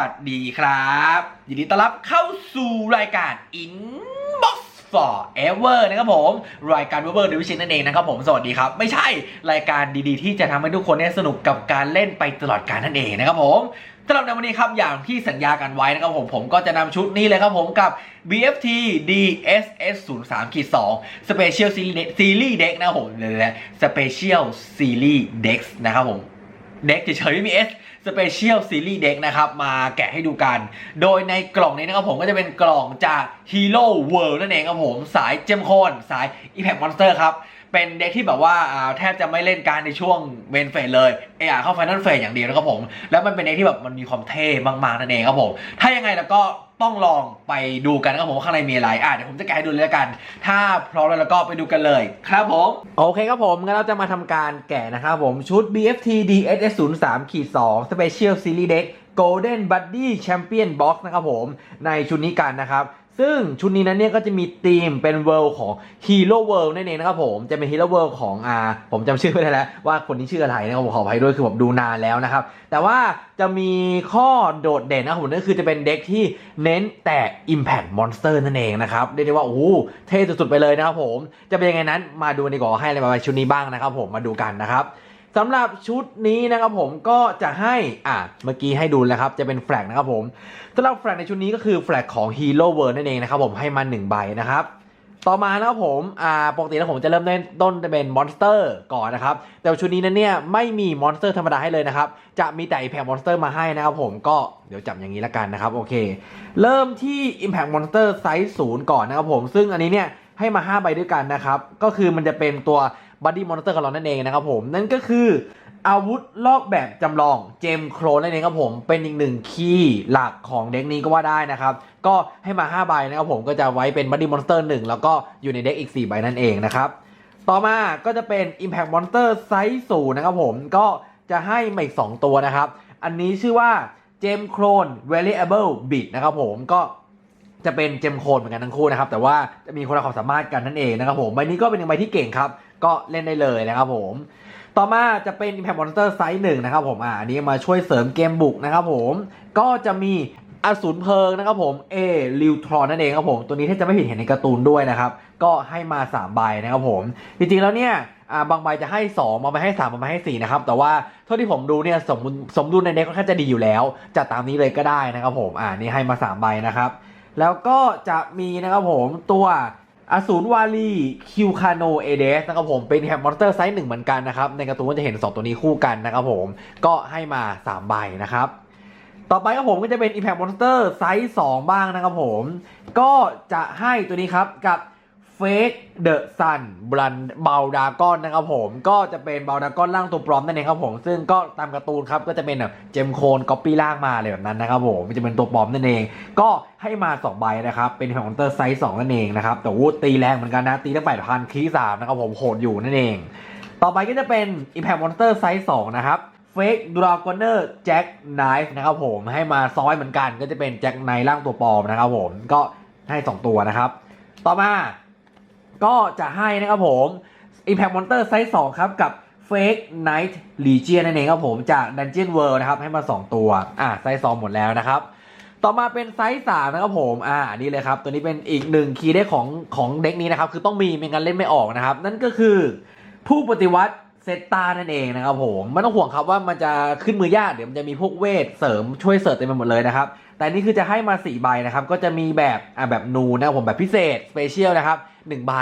วัสดีครับยินดีต้อนรับเข้าสู่รายการ Inbox Forever นะครับผม รายการ Forever Division นั่นเองนะครับผม สวัสดีครับ ไม่ใช่รายการดีๆ ที่จะทำให้ทุกคนเนี่ยสนุกกับการเล่นไปตลอดการนั่นเองนะครับผมสำหรับในวันนี้ครับ อย่างที่สัญญากันไว้นะครับผม ผมก็จะนำชุดนี้เลยครับผมกับ BFT DSS 0 3 2 Special Series Deck นะครับผมเลยนะ Special Series Deck นะครับผม เด็กเฉยๆไม่มี S Special Series เด็กนะครับ มาแกะให้ดูกัน โดยในกล่องนี้นะครับผมก็จะเป็นกล่องจาก Hero World นั่นเองครับผม สายเจมโคนสาย Impact Monster ครับ เป็นเด็กที่แบบว่าอ่าแทบจะไม่เล่นการในช่วงเวนเฟสเลยเออเข้าไฟนอลเฟสอย่างเดียวนะครับผม แล้วมันเป็นเด็กที่แบบมันมีความเท่มากๆนั่นเองครับผม ถ้ายังไงแล้วก็ต้องลองไปดูกันนะครับผมว่าข้างในมีอะไรอะเดี๋ยวผมจะแกะให้ดูเลยละกัน ถ้าพร้อมแล้วก็ไปดูกันเลย ครับผม โอเคครับผมงั้นเราจะมาทำการแกะนะครับผมชุด BFT DSS 0 3 2 Special Series Deck Golden Buddy Champion Box นะครับผมในชุดนี้กันนะครับ ซึ่งชุดนี้นั้นเนี่ยก็จะมีธีมเป็นเวิลด์ของ Hero World นั่นเองนะครับผมจะเป็น Hero World ของอ่าผมจำชื่อไม่ได้แล้วว่าคนนี้ชื่ออะไรนะครับผมขออภัยด้วยคือผมดูนานแล้วนะครับ แต่ว่าจะมีข้อโดดเด่นนะครับผมนั่นคือจะเป็นเด็กที่เน้นแต่ Impact Monster นั่นเองนะครับเรียกได้ว่าโอ้โหเท่สุดๆไปเลยนะครับผมจะเป็นยังไงนั้นมาดูดีกว่าว่าให้อะไรมาชุดนี้บ้างนะครับผมมาดูกันนะครับ สำหรับชุดนี้นะครับผมก็จะให้อะเมื่อกี้ให้ดูแล้วครับจะเป็นแฟลกนะครับผมสำหรับแฟลกในชุดนี้ก็คือแฟลกของ Hero World นั่นเองนะครับผมให้มา1ใบนะครับต่อมานะครับผมอ่าปกติแล้วผมจะเริ่มเล่นต้นจะเป็นมอนสเตอร์ก่อนนะครับ แต่ชุดนี้นั้นเนี่ยไม่มีมอนสเตอร์ธรรมดาให้เลยนะครับ จะมีแต่ Impact Monster มาให้นะครับผมก็เดี๋ยวจับอย่างนี้ละกันนะครับ โอเค เริ่มที่ Impact Monster ไซส์0ก่อนนะครับผม ซึ่งอันนี้เนี่ยให้มา 5 ใบด้วยกันนะครับ ก็คือมันจะเป็นตัว Buddy Monster ของเรานั่นเองนะครับผม นั่นก็คืออาวุธลอกแบบจำลองเจมโครนนั่นเองครับผมเป็นอีกหนึ่งคีย์หลักของเด็กนี้ก็ว่าได้นะครับ ก็ให้มา 5 ใบนะครับผมก็จะไว้เป็น Buddy Monster 1แล้วก็อยู่ในเด็กอีก 4 ใบนั่นเองนะครับ ต่อมาก็จะเป็น Impact Monster ไซส์ศูนย์นะครับผมก็จะให้มาอีก 2 ตัวนะครับ อันนี้ชื่อว่าเจมโครน Variable Bit นะครับผมก็ จะเป็นเจมโคนเหมือนกันทั้งคู่นะครับ แต่ว่าจะมีคนละความสามารถกันนั่นเองนะครับผมใบนี้ก็เป็นหนึ่งใบที่เก่งครับ ก็เล่นได้เลยนะครับผม ต่อมาจะเป็น Impact Monster ไซส์หนึ่งนะครับผมอ่าอันนี้มาช่วยเสริมเกมบุกนะครับผมก็จะมีอสูรเพลิงนะครับผมเอลิวทรอนนั่นเองครับผม ตัวนี้ถ้าจะไม่ผิดเห็นในการ์ตูนด้วยนะครับ ก็ให้มา3ใบนะครับผม จริงๆแล้วเนี่ยอ่าบางใบจะให้ 2 บางใบให้ 3 บางใบให้ 4 นะครับ แต่ว่าเท่าที่ผมดูเนี่ยสมดุลสมดุลในเด็กค่อนข้างจะดีอยู่แล้วจัดตามนี้เลยก็ได้นะครับผม อ่านี่ให้มา 3 ใบนะครับ แล้วก็จะมีนะครับผมตัวอสูรวาลีคิวคาโนเอเดสนะครับผมเป็นแฮมมอนสเตอร์ไซส์หนึ่งเหมือนกันนะครับ ในการ์ตูนก็จะเห็น 2 ตัวนี้คู่กันนะครับผมก็ให้มา 3 ใบนะครับ ต่อไปครับผมก็จะเป็น Impact Monster ไซส์2บ้างนะครับผม ก็จะให้ตัวนี้ครับกับ Fake the Sun บรันเบลดากอนนะครับผมก็จะเป็นเบลดากอนร่างตัวปลอมนั่นเองครับผม ซึ่งก็ตามการ์ตูนครับก็จะเป็นแบบเจมโคนก๊อปปี้ร่างมาเลยแบบนั้นนะครับผมมันจะเป็นตัวปลอมนั่นเอง ก็ให้มา 2 ใบนะครับเป็น Impact Monster ไซส์2นั่นเองนะครับแต่วูดตีแรงเหมือนกันนะตีตั้งแปดพันคีสามนะครับผมโหดอยู่นั่นเอง ต่อไปก็จะเป็น Impact Monster ไซส์2นะครับ Fake Dragoner Jack Knife นะครับผมให้มาซ้อยเหมือนกัน ก็จะเป็นแจ็คไนร่างตัวปลอมนะครับผมก็ให้ 2 ตัวนะครับ ต่อมา ก็จะให้นะครับผม Impact Monster ไซส์2ครับ กับ Fake Knight Legion นั่นเองครับผมจาก Dungeon World นะครับ ให้มา 2 ตัว อ่าไซส์2หมดแล้วนะครับ ต่อมาเป็นไซส์3นะครับผม อ่านี่เลยครับ ตัวนี้เป็นอีกหนึ่งคีย์ได้ของของเด็กนี้นะครับ คือต้องมีไม่งั้นเล่นไม่ออกนะครับ นั่นก็คือผู้ปฏิวัติเซตตานั่นเองนะครับผม ไม่ต้องห่วงครับว่ามันจะขึ้นมือยากเดี๋ยวมันจะมีพวกเวทเสริมช่วยเสริมเต็มไปหมดเลยนะครับ แต่นี่คือจะให้มา4ใบนะครับ ก็จะมีแบบอ่าแบบนูนะผมแบบพิเศษสเปเชียลนะครับ1ใบ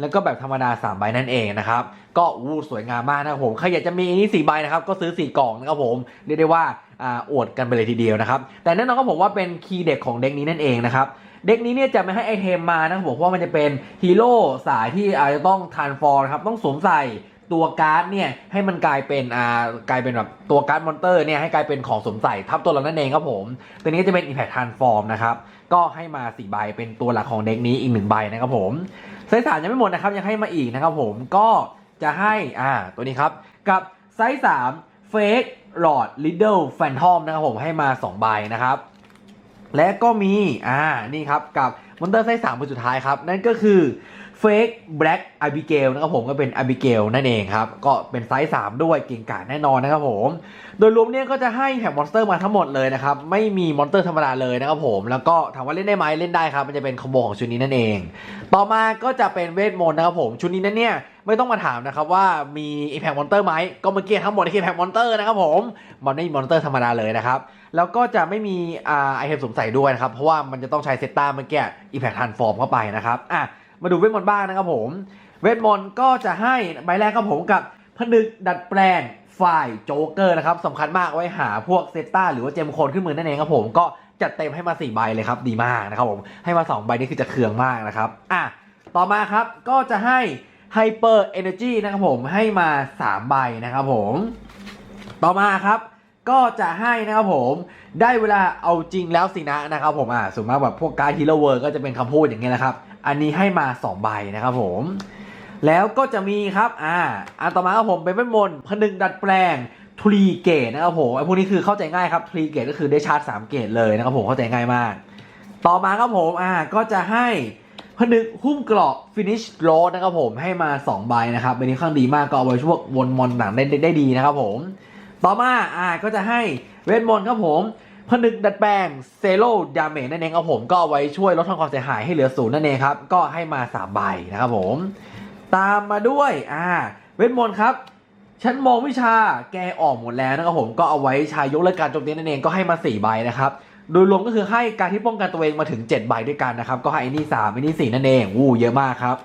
แล้วก็แบบธรรมดา3ใบนั่นเองนะครับ ก็อู้สวยงามมากนะครับผม ใครอยากจะมีอันนี้4ใบนะครับ ก็ซื้อ 4 กล่องนะครับผม เรียกได้ว่าอ่าอวดกันไปเลยทีเดียวนะครับ แต่แน่นอนก็ผมว่าเป็นคีย์เด็กของเด็กนี้นั่นเองนะครับเด็กนี้เนี่ยจะไม่ให้ไอเทมมานะครับผมเพราะมันจะเป็นฮีโร่สายที่อาจจะต้องทานฟอร์นะครับต้องสวมใส่ ตัวการ์ดเนี่ยให้มันกลายเป็นอ่ากลายเป็นแบบตัวการ์ดมอนเตอร์เนี่ยให้กลายเป็นของสมใส่ทับตัวเรานั่นเองครับผม ตัวนี้จะเป็น Impact Transform นะครับ ก็ให้มา4ใบเป็นตัวหลักของเด็กนี้อีกหนึ่งใบนะครับผมไซส์สามยังไม่หมดนะครับ ยังให้มาอีกนะครับผมก็จะให้อ่าตัวนี้ครับกับไซส์สาม Fake Lord Little Phantom นะครับผมให้มา2ใบนะครับ และก็มีอ่านี่ครับกับมอนเตอร์ไซส์สามคนสุดท้ายครับ นั่นก็คือ Fake Black Abigail นะครับผมก็เป็น Abigail นั่นเองครับ ก็เป็นไซส์ 3 ด้วยเก่งกาจแน่นอนนะครับผม โดยรวมเนี่ยก็จะให้แถบมอนสเตอร์มาทั้งหมดเลยนะครับ ไม่มีมอนสเตอร์ธรรมดาเลยนะครับผม แล้วก็ถามว่าเล่นได้ไหมเล่นได้ครับ มันจะเป็นคอมโบของชุดนี้นั่นเอง ต่อมาก็จะเป็นเวทมนต์นะครับผม ชุดนี้นั่นเนี่ยไม่ต้องมาถามนะครับว่ามีอีแพคมอนเตอร์ไหมก็เมื่อกี้ทั้งหมดคือแพคมอนเตอร์นะครับผมมันไม่มีมอนเตอร์ธรรมดาเลยนะครับแล้วก็จะไม่มีไอเทมสวมใส่ด้วยนะครับเพราะว่ามันจะต้องใช้เซตตาเมื่อกี้อีแพคทันฟอร์มเข้าไปนะครับอะ มาดูเวทมนต์บ้างนะครับผม เวทมนต์ก็จะให้ใบแรกครับผมกับผนึกดัดแปลงฝ่ายโจ๊กเกอร์นะครับสำคัญมากไว้หาพวกเซตตาหรือว่าเจมโคนขึ้นมือนั่นเองครับผมก็จัดเต็มให้มา4ใบเลยครับดีมากนะครับผมให้มา 2 ใบนี่คือจะเคืองมากนะครับอะต่อมาครับก็จะให้ Hyper Energy นะครับผมให้มา 3 ใบนะครับผม ต่อมาครับ ก็จะให้นะครับผมได้เวลาเอาจริงแล้วสินะนะครับผมอ่าส่วนมากแบบพวกการฮีโร่เวิร์ก็จะเป็นคำพูดอย่างเงี้ยแหละครับ อันนี้ให้มา2ใบนะครับผมแล้วก็จะมีครับอ่าอันต่อมาครับผมเป็นเวทมนต์ผนึกดัดแปลงทรีเกตนะครับผมไอ้พวกนี้คือเข้าใจง่ายครับทรีเกตก็คือได้ชาร์จ3เกตเลยนะครับผมเข้าใจง่ายมาก ต่อมาครับผมอ่าก็จะให้ผนึกหุ้มเกราะ finish road นะครับผมให้มา2ใบนะครับใบนี้ข้างดีมากก็เอาไว้ช่วยวนมอนหนังได้ได้ดีนะครับผม ต่อมาอ่าก็จะให้เวทมนต์ครับผมผนึกดัดแปลงเซโ o ดาเมจนั่นเองครับผมก็เอาไว้ช่วยลดความเสียหายให้เหลือศูนย์นั่นเองครับ ก็ให้มา3ใบนะครับผม ตามมาด้วยอ่าเวทมนต์ครับฉันมองวิชาแกออกหมดแล้วนะครับผมก็เอาไว้ใช้ยกเลิกการโจมตีนั่นเองก็ให้มา4ใบนะครับโดยรวมก็คือให้การที่ป้องกันตัวเองมาถึง 7 ใบด้วยกันนะครับ ก็ให้อนี่3ไอ้นี่4นั่นเองวู้เยอะมากครับ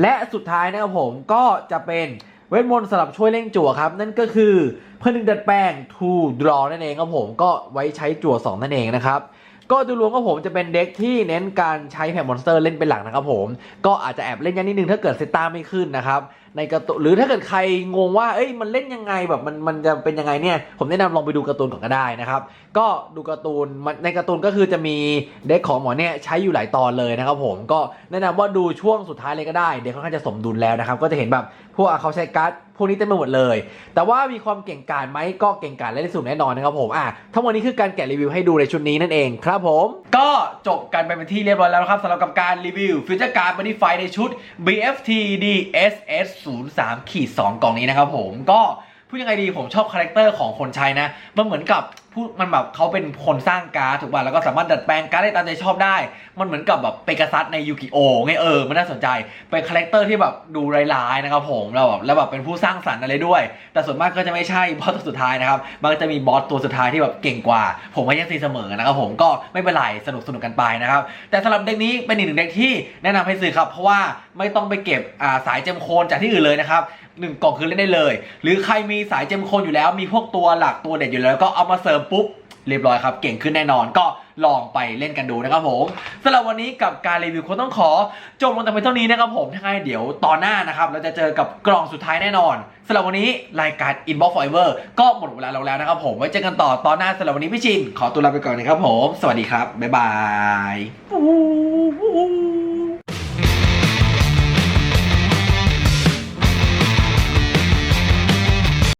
และสุดท้ายนะครับผมก็จะเป็น เวทมนต์สำหรับช่วยเร่งจั่วครับ นั่นก็คือเพื่อนึงดัดแปลง to draw นั่นเองครับผมก็ไว้ใช้จั่ว 2 นั่นเองนะครับก็โดยรวมก็ผมจะเป็นเด็กที่เน้นการใช้แผ่นมอนสเตอร์เล่นเป็นหลักนะครับผม ก็อาจจะแอบเล่นยากนิดนึงถ้าเกิดเซตตาไม่ขึ้นนะครับ ในการ์ตูนหรือถ้าเกิดใครงงว่าเอ้ยมันเล่นยังไงแบบมันมันจะเป็นยังไงเนี่ยผมแนะนำลองไปดูการ์ตูนก่อนก็ได้นะครับ ก็ดูการ์ตูนในการ์ตูนก็คือจะมีเด็กของหมอเนี่ยใช้อยู่หลายตอนเลยนะครับผมก็แนะนำว่าดูช่วงสุดท้ายเลยก็ได้ เด็กค่อนข้างจะสมดุลแล้วนะครับ ก็จะเห็นแบบพวกเขาใช้การ์ดพวกนี้เต็มไปหมดเลย แต่ว่ามีความเก่งกาจไหมก็เก่งกาจและที่สุดแน่นอนนะครับผมอะทั้งหมดนี้คือการแกะรีวิวให้ดูในชุดนี้นั่นเองครับผม ก็จบกันไปเป็นที่เรียบร้อยแล้วนะครับสำหรับกับการรีวิวฟิวเจอร์การ์ดบันดี้ไฟในชุด BFT DSS 0 3ขีด2กล่องนี้นะครับผมก็พูดยังไงดีผมชอบคาแรคเตอร์ของคนใช้นะ มันเหมือนกับ ผู้มันแบบเขาเป็นคนสร้างการ์ดถูกป่ะแล้วก็สามารถดัดแปลงการ์ดได้ตามใจชอบได้ มันเหมือนกับแบบเปกซัสในยูกิโอไงเออมันน่าสนใจเป็นคาแรคเตอร์ที่แบบดูร้ายๆนะครับผมแล้วแบบแล้วแบบเป็นผู้สร้างสรรค์อะไรด้วย แต่ส่วนมากก็จะไม่ใช่บอสตัวสุดท้ายนะครับมันจะมีบอสตัวสุดท้ายที่แบบเก่งกว่า ผมก็ยังตีเสมอนะครับผมก็ไม่เป็นไรสนุกสนุกกันไปนะครับแต่สำหรับเด็กนี้เป็นอีกหนึ่งเด็กที่แนะนำให้ซื้อครับเพราะว่าไม่ต้องไปเก็บอ่าสายเจมโคนจากที่อื่นเลยนะครับหนึ่งกล่องคือเล่นได้เลย หรือใครมีสายเจมโคนอยู่แล้วมีพวกตัวหลักตัวเด็ดอยู่แล้วก็เอามาเสริมปุ๊บเรียบร้อยครับ เก่งขึ้นแน่นอนก็ลองไปเล่นกันดูนะครับผมสำหรับวันนี้กับการรีวิวคงต้องขอจบลงแต่เพียงเท่านี้นะครับผมถ้าไงเดี๋ยวตอนหน้านะครับเราจะเจอกับกล่องสุดท้ายแน่นอนสำหรับวันนี้รายการ Inbox Forever ก็หมดเวลาลงแล้วนะครับผมไว้เจอกันต่อตอนหน้าสำหรับวันนี้พี่ชินขอตัวลาไปก่อนนะครับผม สวัสดีครับบ๊ายบาย